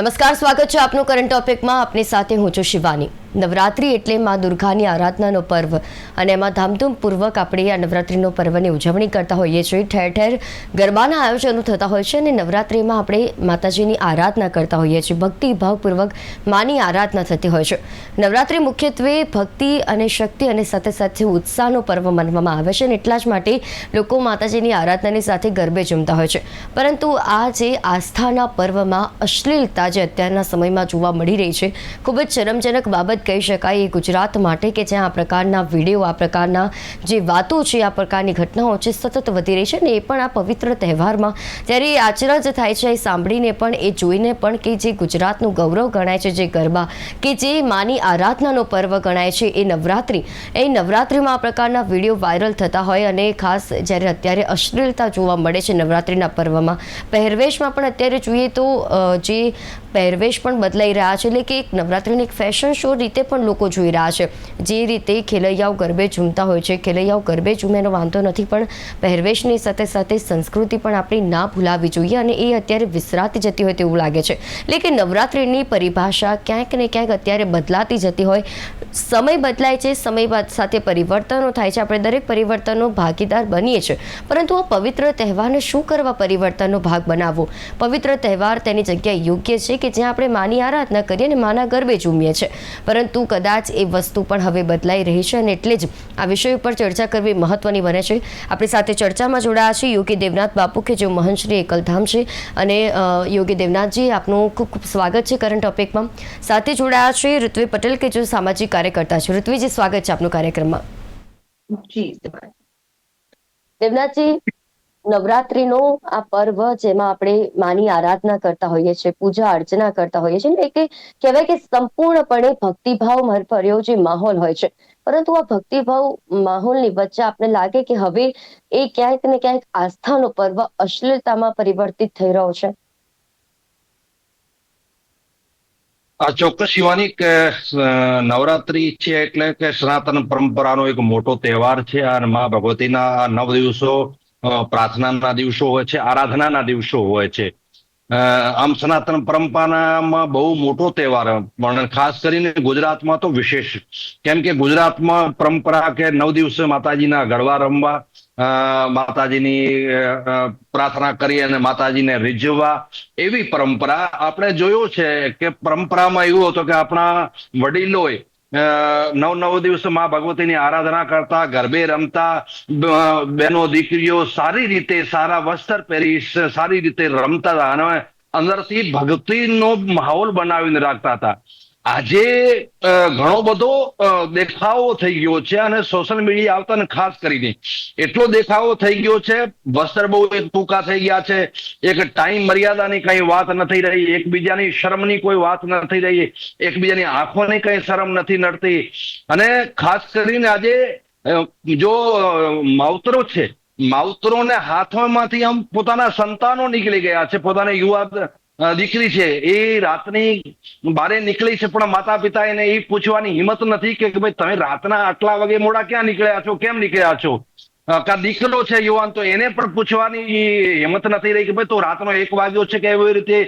નમસ્કાર સ્વાગત છે આપનું કરંટ ટોપિકમાં આપની સાથે હું છું શિવાની. નવરાત્રિ એટલે મા દુર્ગાની આરાધનાનો પર્વ. અને એમાં ધામધૂમપૂર્વક આપણે આ નવરાત્રિનો પર્વની ઉજવણી કરતા હોઈએ છીએ. ઠેર ઠેર ગરબાના આયોજનો થતા હોય છે અને નવરાત્રિમાં આપણે માતાજીની આરાધના કરતા હોઈએ છીએ. ભક્તિભાવપૂર્વક માની આરાધના થતી હોય છે. નવરાત્રિ મુખ્યત્વે ભક્તિ અને શક્તિ અને સાથે સાથે ઉત્સાહનો પર્વ માનવામાં આવે છે અને એટલા જ માટે લોકો માતાજીની આરાધનાની સાથે ગરબે જમતા હોય છે. પરંતુ આ જે આસ્થાના પર્વમાં અશ્લીલતા જે અત્યારના સમયમાં જોવા મળી રહી છે, ખૂબ જ શરમજનક બાબત કહી શકાય એ ગુજરાત માટે કે જ્યાં આ પ્રકારના વીડિયો, આ પ્રકારના જે વાતો છે, આ પ્રકારની ઘટનાઓ છે, સતત વધી રહી છે ને એ પણ આ પવિત્ર તહેવારમાં ત્યારે એ આચરજ થાય છે, એ સાંભળીને પણ, એ જોઈને પણ કે જે ગુજરાતનું ગૌરવ ગણાય છે, જે ગરબા કે જે માની આરાધનાનો પર્વ ગણાય છે, એ નવરાત્રિ. એ નવરાત્રિમાં આ પ્રકારના વીડિયો વાયરલ થતા હોય અને ખાસ જ્યારે અત્યારે અશ્લીલતા જોવા મળે છે નવરાત્રિના પર્વમાં, પહેરવેશમાં પણ અત્યારે જોઈએ તો જે પહેરવેશ પણ બદલાઈ રહ્યા છે, એટલે કે એક નવરાત્રિની એક ફેશન શો રીતે પણ લોકો જોઈ રહ્યા છે. જે રીતે ખેલૈયાઓ ગરબે ઝૂમતા હોય છે. ખેલૈયાઓ ગરબે ઝૂમે વાંધો નથી, પણ પહેરવેશની સાથે સાથે સંસ્કૃતિ પણ આપણી ના ભૂલાવી જોઈએ અને એ અત્યારે વિસરાતી જતી હોય તેવું લાગે છે. એટલે કે નવરાત્રિની પરિભાષા ક્યાંક ને ક્યાંક અત્યારે બદલાતી જતી હોય. સમય બદલાય છે, સમય સાથે પરિવર્તનો થાય છે. આપણે દરેક પરિવર્તનનો ભાગીદાર બનીએ છીએ. પરંતુ આ પવિત્ર તહેવારને શું કરવા પરિવર્તનનો ભાગ બનાવવો? પવિત્ર તહેવાર તેની જગ્યાએ યોગ્ય છે કે જ્યાં આપણે માની આરાધના કરીએ અને માના ગરબે ઝૂમીએ છીએ? પરંતુ કદાચ એ વસ્તુ પણ હવે બદલાઈ રહી છે અને એટલે જ આ વિષય ઉપર ચર્ચા કરવી મહત્વની બને છે. આપણી સાથે ચર્ચામાં જોડાયા છે યોગી દેવનાથ બાપુ કે જેઓ મહંશ્રી એકલધામ છે અને યોગી દેવનાથજી આપનું ખૂબ ખૂબ સ્વાગત છે કરંટ ટોપિકમાં સાથે જોડાયા છે ઋત્વી પટેલ કે જે સામાજિક કાર્યકર્તા છે. ઋત્વીજી સ્વાગત છે આપનું કાર્યક્રમમાં. જી દેવનાથજી નવરાત્રીનો આ પર્વ જેમાં આપણે માની આરાધના કરતા હોઈએ છીએ, પૂજા અર્ચના કરતા હોઈએ છીએ, એટલે કહેવાય કે સંપૂર્ણપણે ભક્તિભાવ ભર્યો જે માહોલ હોય છે. પરંતુ આ ભક્તિભાવ માહોલની વચ્ચે આપણે લાગે કે હવે એ ક્યાંક ને ક્યાંક આસ્થાનો પર્વ અશ્લીલતામાં પરિવર્તિત થઈ રહ્યો છે? આ ચોક્કસ શિવાની નવરાત્રી છે એટલે કે સનાતન પરંપરાનો એક મોટો તહેવાર છે અને મા ભગવતીના નવ દિવસો પ્રાર્થનાના દિવસો હોય છે, આરાધનાના દિવસો હોય છે. આમ સનાતન પરંપરામાં બહુ મોટો તહેવાર પણ ખાસ કરીને ગુજરાતમાં તો વિશેષ. કેમ કે ગુજરાતમાં પરંપરા કે નવ દિવસે માતાજીના ગરબા રમવા માતાજીની પ્રાર્થના કરી અને માતાજીને રીઝવવા એવી પરંપરા આપણે જોયું છે કે પરંપરામાં એવું હતું કે આપણા વડીલોએ નવ નવ દિવસમાં ભગવતીની આરાધના કરતા, ગરબે રમતા બહેનો, દીકરીઓ સારી રીતે સારા વસ્ત્ર પહેરી સારી રીતે રમતા હતા અને અંદરથી ભક્તિનો માહોલ બનાવીને રાખતા હતા. આજે ઘણો બધો દેખાવો થઈ ગયો છે અને સોશિયલ મીડિયા આવતા ખાસ કરીને. એટલો દેખાવો થઈ ગયો છે, વસ્ત્ર બહુ ટૂંકા થઈ ગયા છે, એક ટાઈમ મર્યાદાની કઈ વાત નથી રહી, એકબીજાની શરમની કોઈ વાત નથી રહી, એકબીજાની આંખોની કઈ શરમ નથી નડતી. અને ખાસ કરીને આજે જો માવતરો છે, માવતરોને હાથોમાંથી આમ પોતાના સંતાનો નીકળી ગયા છે, પોતાના યુવા દીકરી છે. એ રાતની બારે નીકળી છે, પણ માતા પિતા એને એ પૂછવાની હિંમત નથી કે ભાઈ, તમે રાતના આટલા વાગે મોડા ક્યાં નીકળ્યા છો? કેમ નીકળ્યા છો? કા દીકરો છે યુવાન, તો એને પણ પૂછવાની હિંમત નથી રહી કે, ભાઈ, તો રાતનો એક વાગ્યો છે કે એવી રીતે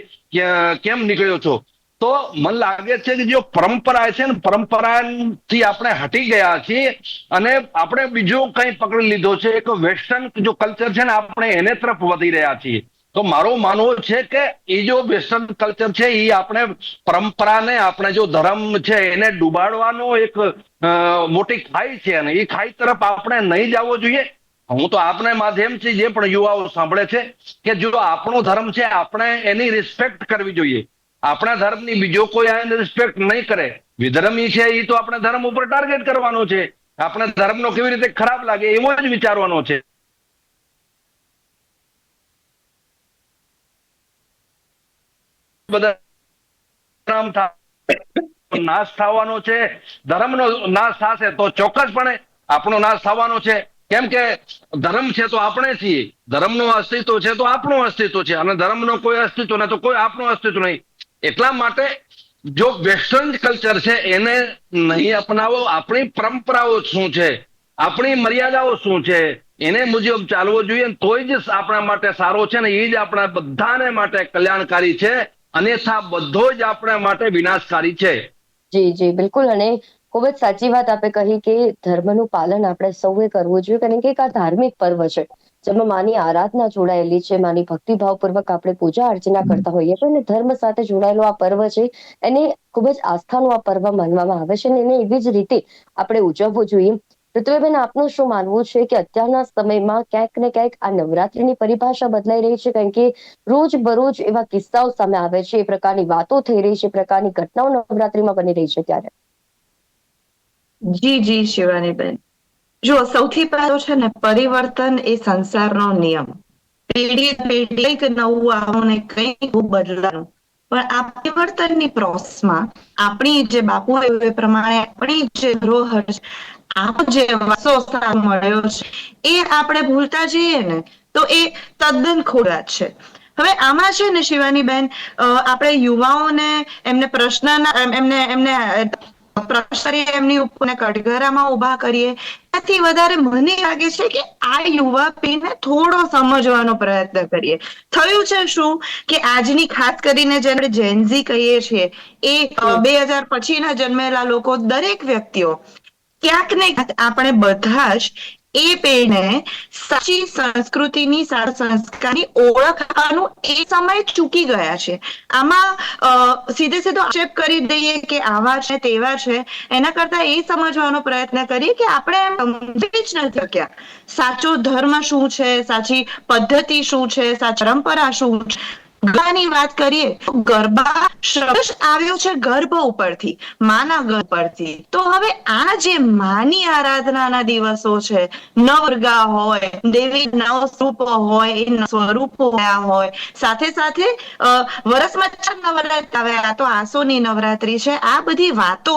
કેમ નીકળ્યો છો? તો મને લાગે છે કે, જો પરંપરા છે ને, પરંપરાથી આપણે હટી ગયા છીએ અને આપણે બીજો કંઈ પકડી લીધો છે. એક વેસ્ટર્ન જો કલ્ચર છે ને, આપણે એને તરફ વધી રહ્યા છીએ. તો મારો માનવું છે કે એ જો વેસ્ટર્ન કલ્ચર છે, એ આપણે પરંપરાને, આપણે જો ધર્મ છે, એને ડૂબાડવાનો એક મોટી ખાઈ છે અને એ ખાઈ તરફ આપણે નહીં જવો જોઈએ. હું તો આપને માધ્યમથી જે પણ યુવાઓ સાંભળે છે કે જો આપણો ધર્મ છે, આપણે એની રિસ્પેક્ટ કરવી જોઈએ. આપણા ધર્મની બીજો કોઈ આને રિસ્પેક્ટ નહીં કરે. વિધર્મી છે, એ તો આપણે ધર્મ ઉપર ટાર્ગેટ કરવાનો છે. આપણે ધર્મનો કેવી રીતે ખરાબ લાગે, એવો જ વિચારવાનો છે. બધા નાશ થવાનો છે. ધર્મનો નાશ થશે તો ચોક્કસપણે આપણો નાશ થવાનો છે. કેમ કે ધર્મ છે તો આપણે છીએ. ધર્મનું અસ્તિત્વ છે તો આપણું અસ્તિત્વ છે અને ધર્મનો કોઈ અસ્તિત્વ નહીં તો કોઈ આપણું અસ્તિત્વ નહીં. એટલા માટે જો વેસ્ટર્ન કલ્ચર છે એને નહીં અપનાવો, આપણી પરંપરાઓ શું છે, આપણી મર્યાદાઓ શું છે, એને મુજબ ચાલવો જોઈએ તોય જ આપણા માટે સારો છે ને એ જ આપણા બધાને માટે કલ્યાણકારી છે. અન્યથા બધો જ આપણા માટે વિનાશકારી છે. જી જી, બિલકુલ. અને ખૂબ જ સાચી વાત આપે કહી કે ધર્મનું પાલન આપણે સૌએ કરવું જોઈએ. કારણ કે એક આ ધાર્મિક પર્વ છે, જેમાં માની આરાધના જોડાયેલી છે, માની ભક્તિભાવપૂર્વક આપણે પૂજા અર્ચના કરતા હોઈએ છીએ અને ધર્મ સાથે જોડાયેલો આ પર્વ છે, એને ખૂબ જ આસ્થાનું આ પર્વ માનવામાં આવે છે અને એને એવી જ રીતે આપણે ઉજવવું જોઈએ. ઋતુબેન આપનું શું માનવું છે કે અત્યારના સમયમાં ક્યાંક ને ક્યાંક આ નવરાત્રીની પરિભાષા બદલાઈ રહી છે? કારણ કે રોજ બરોજ એવા કિસ્સાઓ સામે આવે છે, એ પ્રકારની વાતો થઈ રહી છે, એ પ્રકારની ઘટનાઓ નવરાત્રીમાં બની રહી છે ત્યારે. જી જી, શિવાનીબેન. જો સૌથી પહેલો છે ને, પરિવર્તન એ સંસારનો નિયમ. પેઢી પેઢી કંઈક નવું આવું ને કંઈક બદલાનું પણ આ પરિવર્તનની પ્રોસેસમાં આપણી જે બાપુ એ પ્રમાણે આપણી જે ધરોહર આપણો જે સારો મળ્યો છે. એ આપણે ભૂલતા જઈએ ને, તો એ તદ્દન ખોરાક છે. હવે આમાં છે ને શિવાની બેન આપણે યુવાઓને એમને પ્રશ્નના એમને એમને પ્રશ્ન એમની ઉપર ને કટઘરામાં ઊભા કરીએ, એનાથી વધારે મને લાગે છે કે આ યુવા પેઢીને થોડો સમજવાનો પ્રયત્ન કરીએ. થયું છે શું? કે આજની ખાસ કરીને જે આપણે જેન્ઝી કહીએ છીએ, એ બે હજાર પછીના જન્મેલા લોકો દરેક વ્યક્તિઓ ક્યાંક ને આપણે બધા જ એ પેઢીને સાચી સંસ્કૃતિની સાર સંસ્કારની ઓળખ આપવાનું એ સમય ચૂકી ગયા છે. આમાં સીધે સીધો આક્ષેપ કરી દઈએ કે આવા છે, તેવા છે, એના કરતા એ સમજવાનો પ્રયત્ન કરીએ કે આપણે જ નથી શક્યા. સાચો ધર્મ શું છે? સાચી પદ્ધતિ શું છે? સાચી પરંપરા શું છે? ગરબાની વાત કરીએ ગરબા શબ્દ આવ્યો છે ગર્ભ ઉપરથી, માના ગર્ભ પરથી તો હવે આ જે માની આરાધનાના દિવસો છે, નવર્ગા હોય, દેવી નવ સ્વરૂપ હોય, એ સ્વરૂપો હોય, સાથે સાથે વર્ષમાં ચાર નવરાત્ર આવે આ તો આસોની નવરાત્રી છે. આ બધી વાતો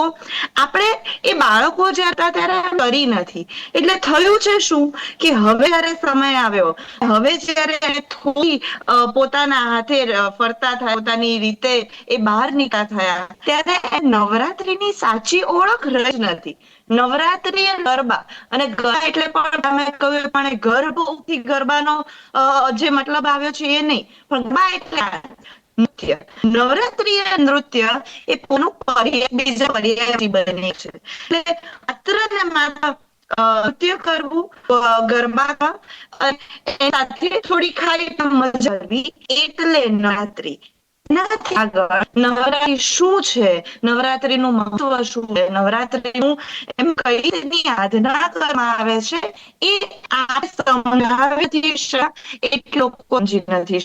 આપણે એ બાળકો જે હતા ત્યારે કરી નથી. એટલે થયું છે શું? કે હવે જયારે સમય આવ્યો, હવે જ્યારે થોડી પોતાના હાથે અ, ફરતા થયા પોતાની રીતે એ બહાર નીકળ્યા થયા. ત્યારે નવરાત્રીની સાચી ઓળખ રજ નથી. નવરાત્રી ગરબા. અને એટલે પણ તમે કહ્યું પણ ગર્ભથી ગરબાનો જે મતલબ આવ્યો છે એ નહીં. પણ ગરબા એટલે નૃત્ય. નવરાત્રી નૃત્ય એ પોનું પર્યાય બીજા પર્યાય બને છે. એટલે માત્ર નૃત્ય કરવું ગરબા સાથે થોડી ખાલી મજા કરવી, એટલે નવરાત્રી. નવરાત્રી શું છે? નવરાત્રીનું મહત્વ શું છે? નવરાત્રીનું એમ કઈ રીતની આરાધના કરવામાં આવે છે? એ આ સમજાવવાથી એટલો લોકો નથી.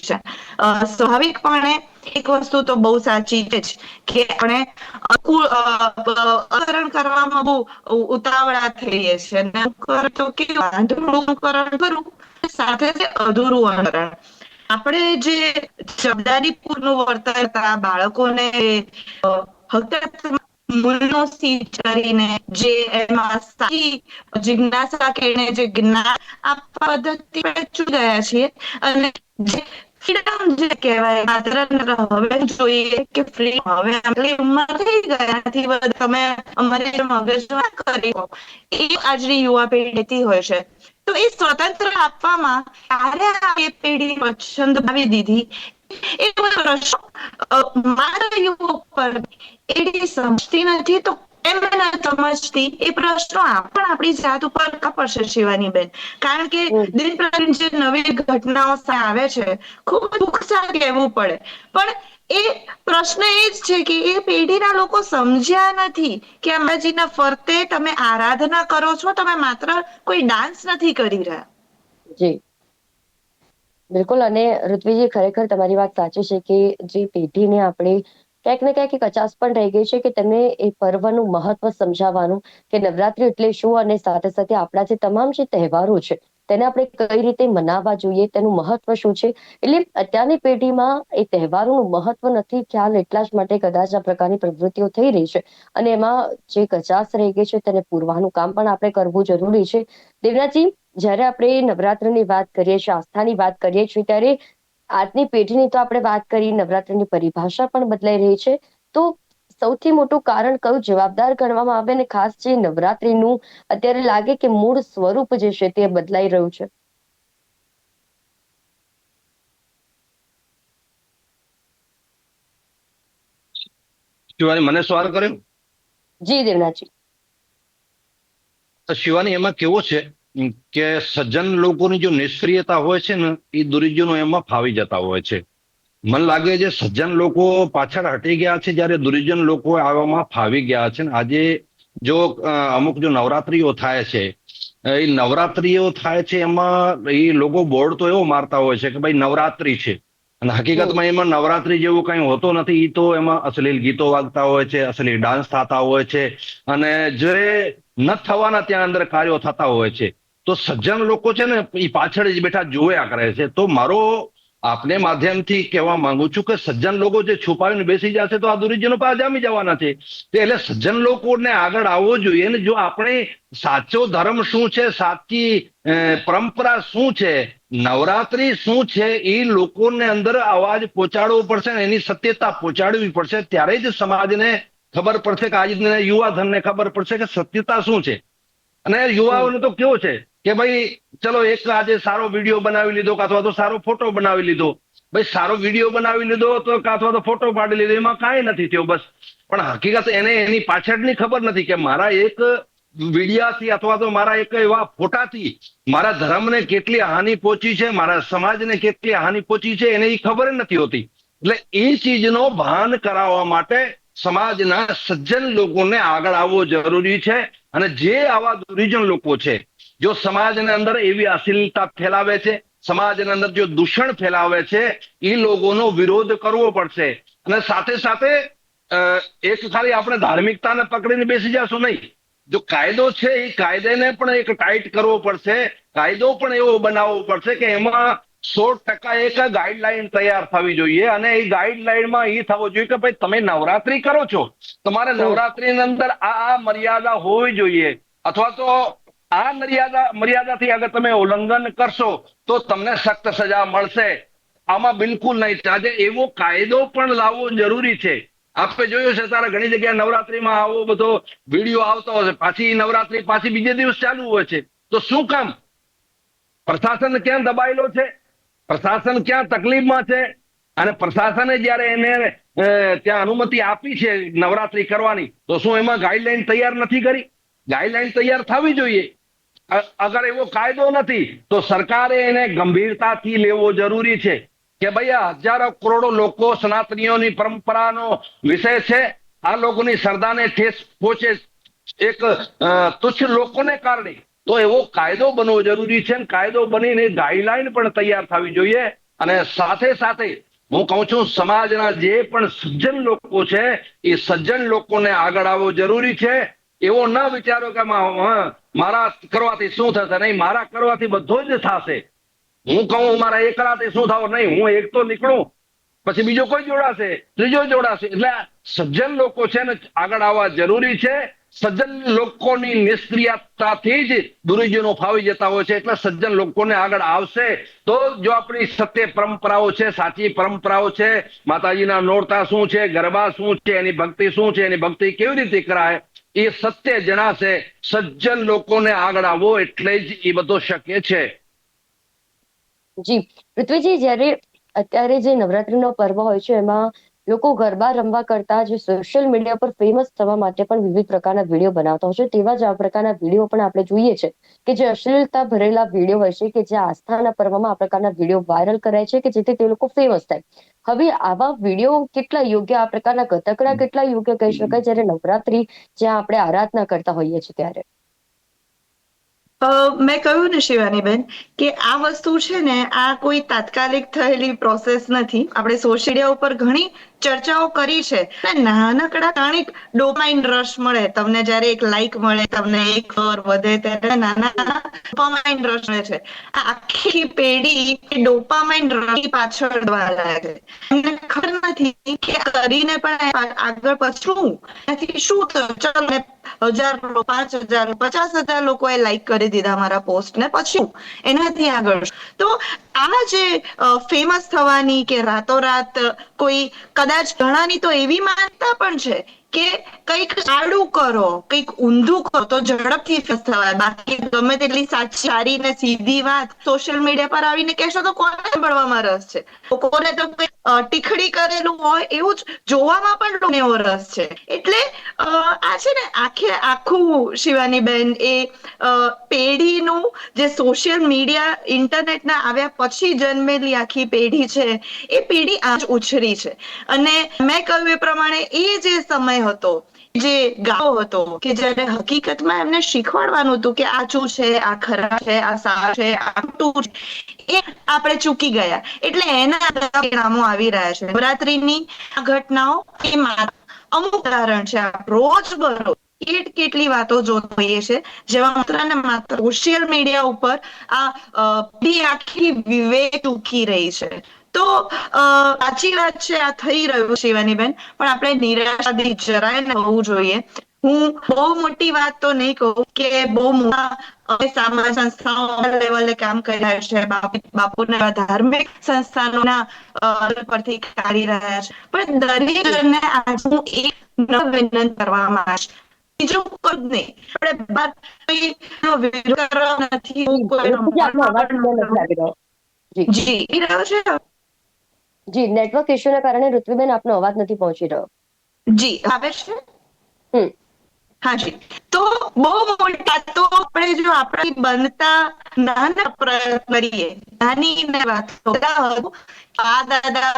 સ્વાભાવિકપણે એક વસ્તુ તો બહુ સાચી છે કે આપણે અનુકરણ કરવામાં બહુ ઉતાવળા થઈએ છીએ અને અનુકરણ તો કે અનુકરણ કરું સાથે અધૂરું અનુકરણ. આપણે જે જવાબદારીપૂર્ણ વર્તન હતા બાળકોને હકીકત મૂળનો કરીને જે એમાં સાચી જિજ્ઞાસા કરીને જે જ્ઞાન આ પદ્ધતિ ચૂકી ગયા છીએ અને જે ફ્રીડમ જે કહેવાય માત્ર હવે જોઈએ કે ફ્રી હવે આટલી ઉંમર થઈ ગયા નથી તમે અમારે મગજ કરી એ આજની યુવા પેઢી લેતી હોય છે તો એ સ્વતંત્ર આપવામાં ક્યારે આ પેઢી પસંદ આવી દીધી એ પ્રશ્ન મારા યુવક પર એડી સમજતી નથી તો કેમ સમજતી એ પ્રશ્નો પણ આપણી જાત ઉપર કરવા પડશે શિવાની બેન. કારણ કે દિન પ્રતિદિન જે નવી ઘટનાઓ આવે છે ખૂબ દુઃખ સાથે કહેવું પડે. પણ એ પ્રશ્ન એ જ છે કે એ પેઢીના લોકો સમજ્યા નથી કે અંબાજીના ફરતે તમે આરાધના કરો છો તમે માત્ર કોઈ ડાન્સ નથી કરી રહ્યા. જી. બિલકુલ અને ઋત્વિજી ખરેખર તમારી વાત સાચી છે કે જે પેઢીને આપણે ક્યાંક ને ક્યાંક કચાસ પણ રહી ગઈ છે કે તેમને એ પર્વનું મહત્વ સમજાવવાનું કે નવરાત્રી એટલે શું અને સાથે સાથે આપણા જે તમામ જે તહેવારો છે તેને આપણે કઈ રીતે મનાવવા જોઈએ, તેનું મહત્વ શું છે? એટલે અત્યારની પેઢીમાં એ તહેવારોનું મહત્વ નથી ખ્યાલ એટલા જ માટે કદાચ આ પ્રકારની પ્રવૃત્તિઓ થઈ રહી છે. અને એમાં જે કચાસ રહી ગઈ છે તેને પૂરવાનું કામ પણ આપણે કરવું જરૂરી છે. દેવરાજી જ્યારે આપણે નવરાત્રની વાત કરીએ છીએ, આસ્થાની વાત કરીએ છીએ, ત્યારે આજની પેઢીની તો આપણે વાત કરી નવરાત્રની પરિભાષા પણ બદલાઈ રહી છે તો સૌથી મોટું કારણ કયું જવાબદાર ગણવામાં આવે ને ખાસ જે નવરાત્રીનું અત્યારે લાગે કે મૂળ સ્વરૂપ જે છે તે બદલાઈ રહ્યું છે? શિવાની મને સવાલ કર્યો? જી દેવનાથજી. શિવાની એમાં કેવો છે? કે સજ્જન લોકોની જો નિષ્ક્રિયતા હોય છે ને, એ દુરીજનો એમાં ફાવી જતા હોય છે. મને લાગે છે સજ્જન લોકો પાછળ હટી ગયા છે જ્યારે દુરીજન લોકો આવામાં ફાવી ગયા છે ને. આજે જો અમુક જો નવરાત્રીઓ થાય છે એ નવરાત્રીઓ થાય છે એમાં એ લોકો બોર્ડ તો એવો મારતા હોય છે કે ભાઈ નવરાત્રી છે. અને હકીકતમાં એમાં નવરાત્રી જેવું કઈ હોતું નથી, એ તો એમાં અશ્લીલ ગીતો વાગતા હોય છે, અશ્લીલ ડાન્સ થતા હોય છે. અને જે ન થવાના ત્યાં અંદર કાર્યો થતા હોય છે. તો સજ્જન લોકો છે ને એ પાછળ જ બેઠા જોયા કરે છે. તો મારો આપને માધ્યમથી કહેવા માંગુ છું કે સજ્જન લોકો જે છુપાવીને બેસી જશે તો આ દુર્જનો જામી જવાના છે. એટલે સજ્જન લોકોને આગળ આવવો જોઈએ ને જો આપણે સાચો ધર્મ શું છે, સાચી પરંપરા શું છે, નવરાત્રી શું છે, એ લોકોને અંદર અવાજ પહોંચાડવો પડશે ને એની સત્યતા પહોંચાડવી પડશે ત્યારે જ સમાજને ખબર પડશે કે આજના યુવા ધનને ખબર પડશે કે સત્યતા શું છે. અને યુવાઓને તો કેવો છે કે ભાઈ, ચલો એક આજે સારો વીડિયો બનાવી લીધો અથવા તો સારો ફોટો બનાવી લીધો. ભાઈ, સારો વીડિયો બનાવી લીધો તો અથવા તો ફોટો પાડી લીધો, એમાં કાંઈ નથી થયો બસ. પણ હકીકત એને એની પાછળની ખબર નથી કે મારા એક વિડિયાથી અથવા તો મારા એક એવા ફોટાથી મારા ધર્મને કેટલી હાનિ પહોંચી છે, મારા સમાજને કેટલી હાનિ પહોંચી છે, એને એ ખબર નથી હોતી. એટલે એ ચીજનો ભાન કરાવવા માટે સમાજના સજ્જન લોકોને આગળ આવવો જરૂરી છે અને જે આવા દુરિજન લોકો છે જો સમાજને અંદર એવી અશ્લીલતા ફેલાવે છે સમાજની અંદર જો દૂષણ ફેલાવે છે એ લોકોનો વિરોધ કરવો પડશે. અને સાથે સાથે એક ખાલી આપણે ધાર્મિકતાને પકડીને બેસી જશું નહીં. જો કાયદો છે એ કાયદેને પણ એક ટાઈટ કરવો પડશે કાયદો પણ એવો બનાવવો પડશે કે એમાં સો ટકા એક ગાઈડલાઈન તૈયાર થવી જોઈએ અને એ ગાઈડલાઈનમાં એ થવો જોઈએ કે ભાઈ તમે નવરાત્રી કરો છો. તમારે નવરાત્રીની અંદર આ આ મર્યાદા હોવી જોઈએ. અથવા તો આ મર્યાદા, મર્યાદાથી અગર તમે ઉલ્લંઘન કરશો, તો તમને સખ્ત સજા મળશે. આમાં બિલકુલ નહીં. આજે એવો કાયદો પણ લાવવો જરૂરી છે. આપણે જોયું છે, તારા ઘણી જગ્યાએ નવરાત્રીમાં આવો બધો વીડિયો આવતો છે. પાછી નવરાત્રી પાછી બીજે દિવસ ચાલુ હોય છે. તો શું કામ? પ્રશાસન ક્યાં દબાયેલો છે? પ્રશાસન ક્યાં તકલીફમાં છે? અને પ્રશાસને જ્યારે એને ત્યાં અનુમતિ આપી છે નવરાત્રી કરવાની, તો શું એમાં ગાઈડલાઈન તૈયાર નથી કરી? ગાઈડલાઈન તૈયાર થવી જોઈએ. અગર એવો કાયદો નથી, તો સરકારે એને ગંભીરતાથી લેવો જરૂરી છે. કે ભાઈ હજારો કરોડો લોકો સનાતનીઓની પરંપરાનો વિષય છે. આ લોકોની શ્રદ્ધાને ઠેસ પહોંચે એક તુચ્છ લોકોને કારણે. તો એવો કાયદો બનવો જરૂરી છે કાયદો બનીને ગાઈડલાઈન પણ તૈયાર થવી જોઈએ. અને સાથે સાથે હું કહું છું, સમાજના જે પણ સજ્જન લોકો છે, એ સજ્જન લોકોને આગળ આવવો જરૂરી છે. એવો ન વિચારો કે મારા કરવાથી શું થશે નહીં? મારા કરવાથી બધું જ થશે. હું કહું મારા એકલાથી શું થાવ નહીં? હું એક તો નીકળું, પછી બીજો કોઈ જોડાશે? ત્રીજો જોડાશે. એટલે સજ્જન લોકો છે ને, આગળ આવવા જરૂરી છે. સજ્જન લોકોની નિષ્ક્રિયતાથી જ ગુરુજીનો ફાવી જતા હોય છે. એટલે સજ્જન લોકોને આગળ આવશે તો જો આપણી સત્ય પરંપરાઓ છે, સાચી પરંપરાઓ છે, માતાજીના નોરતા શું છે, ગરબા શું છે, એની ભક્તિ શું છે, એની ભક્તિ કેવી રીતે કરાય? એ સત્ય જણાશે. સજ્જન લોકોને આગળ આવવો એટલે જ એ બધો શક્ય છે. જી. પૃથ્વીજી, જ્યારે અત્યારે જે નવરાત્રીનો પર્વ હોય છે, એમાં લોકો ગરબા રમવા કરતા જે સોશિયલ મીડિયા પર ફેમસ થવા માટે પણ વિવિધ પ્રકારના વીડિયો બનાવતા હોય છે. તેવા જ આ પ્રકારના વીડિયો પણ આપણે જોઈએ છે કે જે અશ્લીલતા ભરેલા વીડિયો હોય છે કે જે આસ્થાના પર્વમાં આ પ્રકારના વીડિયો વાયરલ કરાય છે કે જેથી તે લોકો ફેમસ થાય. હવે આવા વીડિયો કેટલા યોગ્ય, આ પ્રકારના ગતકડા કેટલા યોગ્ય કહી શકાય? જ્યારે નવરાત્રી જ્યાં આપણે આરાધના કરતા હોઈએ છીએ ત્યારે. મેં કહ્યું ને શિવાનીબેન કે આ વસ્તુ છે ને આ કોઈ તાત્કાલિક થયેલી પ્રોસેસ નથી. આપણે સોશિયલ મીડિયા ઉપર ઘણી ચર્ચાઓ કરી છે. અને નાનકડા કાણિક ડોપામાઇન રસ મળે. તમને જ્યારે એક લાઈક મળે, તમને એક કર વધે, ત્યારે નાના ડોપામાઇન રસ મળે છે. આ આખી પેઢી ડોપામાઇન રસ પાછળ દોડવા છે. એમને ખબર નથી કે કરીને પણ આગળ પછું એનાથી શું થયું? ચલો, મેં હજાર પાંચ હજાર પચાસ હજાર લોકોએ લાઈક કરી દીધા મારા પોસ્ટ ને. પછી એનાથી આગળ તો આ જે ફેમસ થવાની કે રાતોરાત કોઈ કદાચ ઘણાની તો એવી માનતા પણ છે કે કંઈક આડું કરો, કંઈક ઊંધું કરો, તો ઝડપથી ફેસ થવાય. બાકી ગમે તેટલી સારી ને સીધી વાત સોશિયલ મીડિયા પર આવીને કહેશો તો કોને સાંભળવામાં રસ છે? લોકોને તો ટીખડી કરેલું હોય એવું જ જોવામાં પણ એવો રસ છે. એટલે આ છે ને આખે, આખું શિવાની બેન એ પેઢીનું જે સોશિયલ મીડિયા ઇન્ટરનેટના આવ્યા પછી જન્મેલી આખી પેઢી છે, એ પેઢી આજ ઉછરી છે. અને મેં કહ્યું એ પ્રમાણે એ જે સમય હતો. જે ગાળો હતો કે જેને હકીકતમાં એમને શીખવાડવાનું હતું કે આ શું છે, આ ખરા છે, આ સારા છે, આ ખોટું છે, એ આપણે ચૂકી ગયા. એટલે એના પરિણામો આવી રહ્યા છે. નવરાત્રીની ઘટનાઓ એ અમુક ઉદાહરણ છે. રોજ બરોજ કેટ કેટલી વાતો જોતા હોઈએ છે, જેમાં માત્ર ને માત્ર સોશિયલ મીડિયા ઉપર આ આખી વિવેક ચૂકી રહી છે. તો સાચી વાત છે આ થઈ રહ્યું શિવાનીબેન પણ આપણે નિરાશાથી જરાય ન હોવું જોઈએ. હું બહુ મોટી વાત તો નહીં કહું કે બહુ મોટા સામાજિક સંસ્થાઓ લેવલે કામ કરી રહ્યા છે બાપુના ધાર્મિક સંસ્થાનોના પરથી કાઢી રહ્યા છે. પણ દરેક જણને આજ હું એક નવ વિનંતી કરવા માંગીશ. બીજું કોઈ નહીં. આપણે બાદ કોઈનો વિરોધ કરવા નથી જી રહ્યો છે? જી નેટવર્ક ઇશ્યુના કારણે ઋત્વીબેન આપનો અવાજ નથી પહોંચી રહ્યો. જી આવે છે? હમ. હાજી તો બહુ મોટા તો આપણે જો આપણે બનતા નાના પ્રયત્ન કરીએ નાની વાતો આ દાદા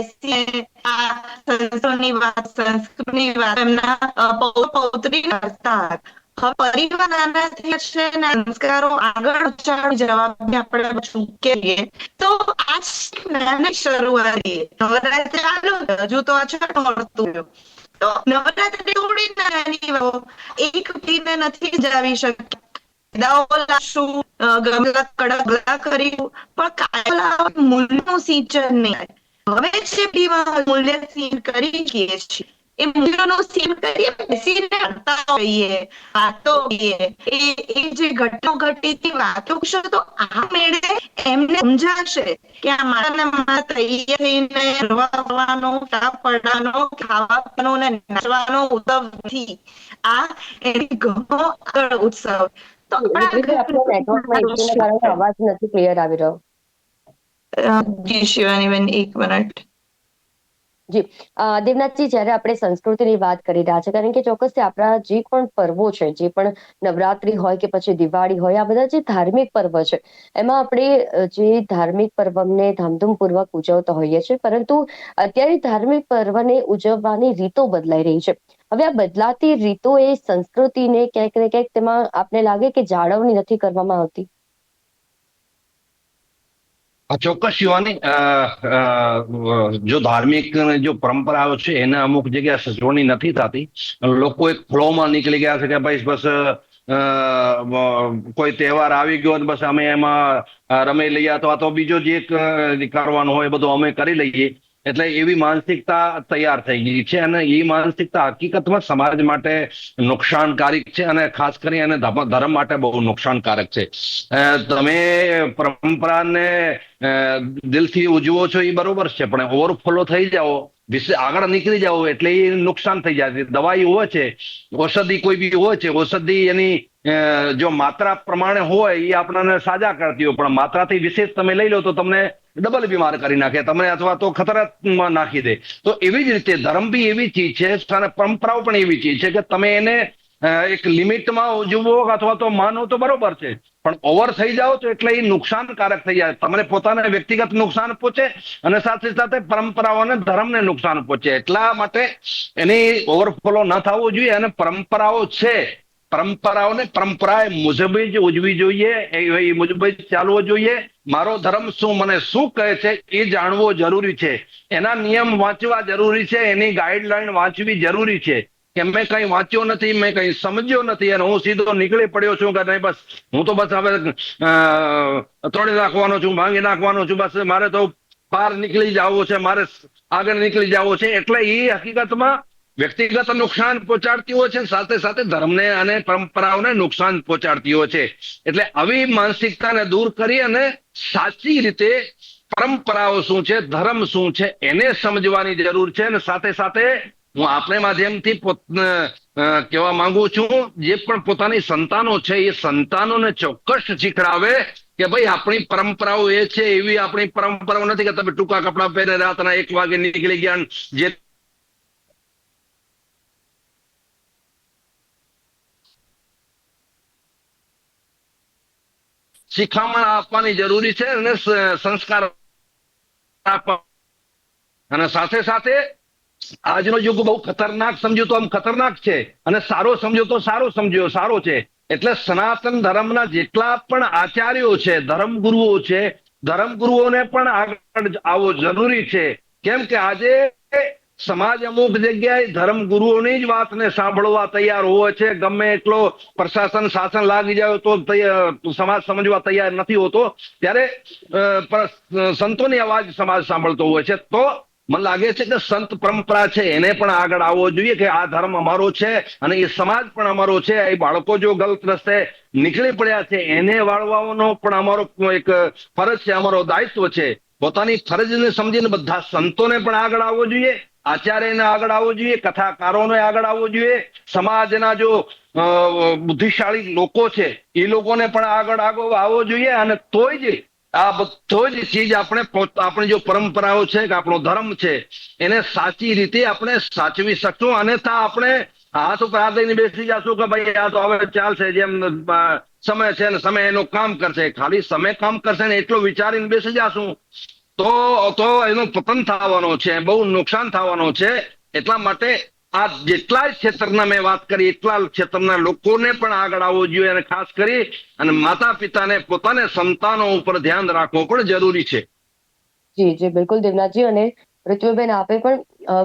આ સંસ્કૃતની વાત સંસ્કૃતની વાત એમના પૌત્રી કરતા. હવે પરિવાર નાના થયા છે સંસ્કારો આગળ ઉચ્ચારણ જવાબ આપણે ચૂકીએ તો આ નાની શરૂઆત છે. નવરાત્રી ચાલુ હજુ તો અછત મળતું ગયું. તો નવરાત્રી થોડી નાની એક પીને નથી જાવી શકતા દાવો લાવશું, ગમલા કડક ગલા કરીશું પણ મૂલ્યનું સિંચન નહીં હવે જે મૂલ્ય સિંચન કરી છીએ એ મૂલ્યોનું સિંચન કરીએ બેસીને કરતા હોઈએ વાતો કરીએ એ એ જે ઘટના ઘટી હતી વાતો કરશો તો આ મેળે એમને સમજાશે કે આ મારાને મારા તૈયાર થઈને ફરવા ફરવાનો પડવાનો ખાવા ને નાચવાનો ઉત્સવ નથી આ એની ઘણો આગળ ઉત્સવ તો અવાજ નથી ક્લિયર આવી રહ્યો જી શિવાનીબેન એક મિનિટ જી. દેવનાથજી, જ્યારે આપણે સંસ્કૃતિની વાત કરી રહ્યા છે, કારણ કે ચોક્કસથી આપણા જે પણ પર્વો છે, જે પણ નવરાત્રી હોય કે પછી દિવાળી હોય, આ બધા જે ધાર્મિક પર્વ છે, એમાં આપણે જે ધાર્મિક પર્વને ધામધૂમપૂર્વક ઉજવતા હોઈએ છીએ, પરંતુ અત્યારે ધાર્મિક પર્વને ઉજવવાની રીતો બદલાઈ રહી છે. હવે આ બદલાતી રીતો એ સંસ્કૃતિને ક્યાંક ને ક્યાંક તેમાં આપને લાગે કે જાળવણી નથી કરવામાં આવતી? ચોક્કસ અ, જો ધાર્મિક જો પરંપરાઓ છે એને અમુક જગ્યા સચવણી નથી થતી. લોકો એક ફ્લોમાં નીકળી ગયા છે કે ભાઈ બસ કોઈ તહેવાર આવી ગયો બસ અમે એમાં રમી લઈએ અથવા તો બીજો જે કરવાનું હોય બધું અમે કરી લઈએ. એટલે એવી માનસિકતા તૈયાર થઈ ગઈ છે અને એ માનસિકતા હકીકતમાં સમાજ માટે નુકસાનકારક છે અને ખાસ કરી અને ધર્મ માટે બહુ નુકસાનકારક છે. તમે પરંપરાને દિલથી ઉજવો છો એ બરોબર છે, પણ ઓવરફ્લો થઈ જાઓ આગળ નીકળી જાવ એટલે એ નુકસાન થઈ જાય. દવાઈ હોય છે, ઔષધિ કોઈ બી હોય છે, ઔષધિ એની જો માત્રા પ્રમાણે હોય એ આપણને સાજા કરતી હોય, પણ માત્રાથી વિશેષ તમે લઈ લો તો તમને ડબલ બીમાર કરી નાખે, તમને અથવા તો ખતરામાં નાખી દે. તો એવી જ રીતે ધર્મ બી એવી ચીજ છે, અને પરંપરાઓ પણ એવી ચીજ છે કે તમે એને એક લિમિટમાં ઉજવો અથવા તો માનો તો બરોબર છે. પણ ઓવર થઈ જાઓ તો એટલે એ નુકસાનકારક થઈ જાય. તમને પોતાને વ્યક્તિગત નુકસાન પહોંચે અને સાથે સાથે પરંપરાઓને ધર્મને નુકસાન પહોંચે. એટલા માટે એની ઓવરફ્લો ન થવો જોઈએ અને પરંપરાઓ છે. પરંપરાઓને પરંપરા મુજબ જ ઉજવી જોઈએ એ મુજબ જ ચાલવો જોઈએ. મારો ધર્મ શું, મને શું કહે છે એ જાણવો જરૂરી છે. એના નિયમ વાંચવા જરૂરી છે, એની ગાઈડલાઈન વાંચવી જરૂરી છે. કે મેં કઈ વાંચ્યો નથી, મેં કઈ સમજ્યો નથી અને હું સીધો નીકળી પડ્યો છું કે નહીં, બસ હું તો બસ હવે તોડી નાખવાનો છું, ભાંગી નાખવાનો છું, બસ મારે તો બહાર નીકળી જવું છે, મારે આગળ નીકળી જવું છે, એટલે એ હકીકતમાં વ્યક્તિગત નુકસાન પહોંચાડતી હોય છે, સાથે સાથે ધર્મને અને પરંપરાઓને નુકસાન પહોંચાડતી હોય છે. એટલે આવી માનસિકતાને દૂર કરી અને સાચી રીતે પરંપરાઓ શું છે, ધર્મ શું છે, એને સમજવાની જરૂર છે અને સાથે સાથે હું આપણે માધ્યમથી કહેવા માંગુ છું, જે પણ પોતાની સંતાનો છે, એ સંતાનોને ચોક્કસ શીખડાવે કે ભાઈ આપણી પરંપરાઓ એ છે, એવી આપણી પરંપરાઓ નથી કે તમે ટૂંકા કપડાં પહેરે, રાતના એક વાગે નીકળી ગયા જે શિખામણ આપવાની જરૂરી છે અને સંસ્કાર આપવા અને સાથે સાથે આજનો યુગ બહુ ખતરનાક સમજ્યો તો આમ ખતરનાક છે. અને સારો સમજો તો સારો સમજ્યો, સારો છે. એટલે સનાતન ધર્મના જેટલા પણ આચાર્યો છે ધર્મગુરુઓ છે ધર્મગુરુઓને પણ આગળ આવો જરૂરી છે. કેમ કે આજે સમાજ અમુક જગ્યાએ ધર્મગુરુઓની જ વાતને સાંભળવા તૈયાર હોય છે. ગમે એટલો પ્રશાસન શાસન લાગી જાય તો સમાજ સમજવા તૈયાર નથી હોતો. ત્યારે સંતોની અવાજ સમાજ સાંભળતો હોય છે. તો મને લાગે છે કે સંત પરંપરા છે, એને પણ આગળ આવવો જોઈએ કે આ ધર્મ અમારો છે અને એ સમાજ પણ અમારો છે. એ બાળકો જો ગલત રસ્તે નીકળી પડ્યા છે, એને વાળવાનો પણ અમારો એક ફરજ છે, અમારો દાયિત્વ છે. પોતાની ફરજને સમજીને બધા સંતોને પણ આગળ આવવો જોઈએ, આચાર્યને આગળ આવવો જોઈએ, કથાકારોને આગળ આવવો જોઈએ. સમાજના જો બુદ્ધિશાળી લોકો છે, એ લોકોને પણ આગળ આગળ આવવો જોઈએ અને તોય જ આ બધો જ ચીજ આપણે આપણી જો પરંપરાઓ છે કે આપણો ધર્મ છે, એને સાચી રીતે આપણે સાચવી શકશું અન્યથા આપણે હાથ ઉપર હાથ લઈને બેસી જશું કે ભાઈ આ તો હવે ચાલશે, જેમ સમય છે ને સમય એનું કામ કરશે. ખાલી સમય કામ કરશે ને એટલું વિચારીને બેસી જશું. તો તો એનો પતન થવાનો છે, બહુ નુકસાન થવાનો છે. એટલા માટે આ જેટલા ક્ષેત્રના મેં વાત કરી, એટલા ક્ષેત્રના લોકોને પણ આગળ આવવું જોઈએ અને ખાસ કરી, અને માતા પિતાને પોતાને સંતાનો ઉપર ધ્યાન રાખવું પણ જરૂરી છે. જી જી, બિલકુલ દેવનાથજી, અને પૃથ્વીબેન આપે પણ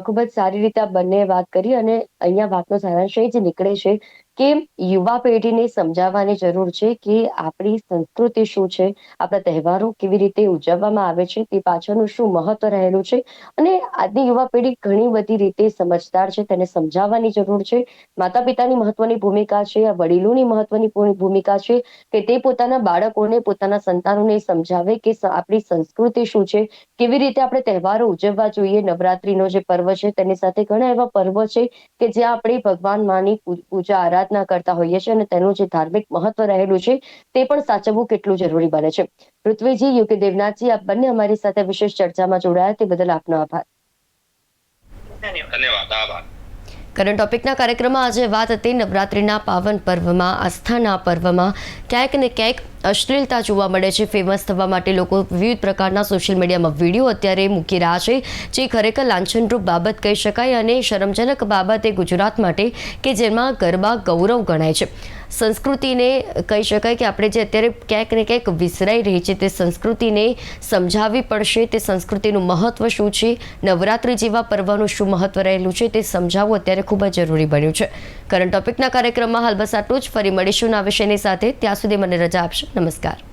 ખૂબ જ સારી રીતે આ બંને વાત કરી, અને અહીંયા વાતનો સારાંશ એ જ નીકળે છે. કે યુવા પેઢીને સમજાવવાની જરૂર છે કે આપણી સંસ્કૃતિ શું છે, આપણા તહેવારો કેવી રીતે ઉજવવામાં આવે છે, તે પાછળનું શું મહત્વ રહેલું છે અને આજની યુવા પેઢી ઘણી બધી રીતે સમજદાર છે, તેને સમજાવવાની જરૂર છે. માતા પિતાની મહત્વની ભૂમિકા છે, આ વડીલોની મહત્વની ભૂમિકા છે કે તે પોતાના બાળકોને, પોતાના સંતાનોને સમજાવે કે આપણી સંસ્કૃતિ શું છે, કેવી રીતે આપણે તહેવારો ઉજવવા જોઈએ, નવરાત્રીનો જે પર્વ છે તેની સાથે ઘણા એવા પર્વ છે કે જ્યાં આપણે ભગવાન માની પૂજા આરાધના કરતા હોઈએ છીએ અને તેનું જે ધાર્મિક મહત્વ રહેલું છે તે પણ સાચવવું કેટલું જરૂરી બને છે. પૃથ્વીજી યુકે દેવનાથજી આપ બંને અમારી સાથે વિશેષ ચર્ચામાં જોડાયા તે બદલ આપનો આભાર. ધન્યવાદ. આભાર. કરંટ ટોપિકના કાર્યક્રમમાં આજે વાત હતી નવરાત્રિના પાવન પર્વમાં આસ્થાના પર્વમાં. ક્યાંક ને ક્યાંક અશ્લીલતા જોવા મળે છે. ફેમસ થવા માટે લોકો વિવિધ પ્રકારના સોશિયલ મીડિયામાં વીડિયો અત્યારે મૂકી રહ્યા છે, જે ખરેખર લાંછનરૂપ બાબત કહી શકાય અને શરમજનક બાબત એ ગુજરાત માટે કે જેમાં ગરબા ગૌરવ ગણાય છે. સંસ્કૃતિને કહી શકાય કે આપણે જે અત્યારે ક્યાંક ને ક્યાંક વિસરાઈ રહી છે, તે સંસ્કૃતિને સમજાવવી પડશે. તે સંસ્કૃતિનું મહત્ત્વ શું છે? નવરાત્રિ જેવા પર્વનું શું મહત્વ રહેલું છે? તે સમજાવવું અત્યારે ખૂબ જ જરૂરી બન્યું છે. કરંટ ટોપિકના કાર્યક્રમમાં હાલ બસ આટલું જ. ફરી મળીશું ના વિષયની સાથે. ત્યાં સુધી મને રજા આપશો. નમસ્કાર.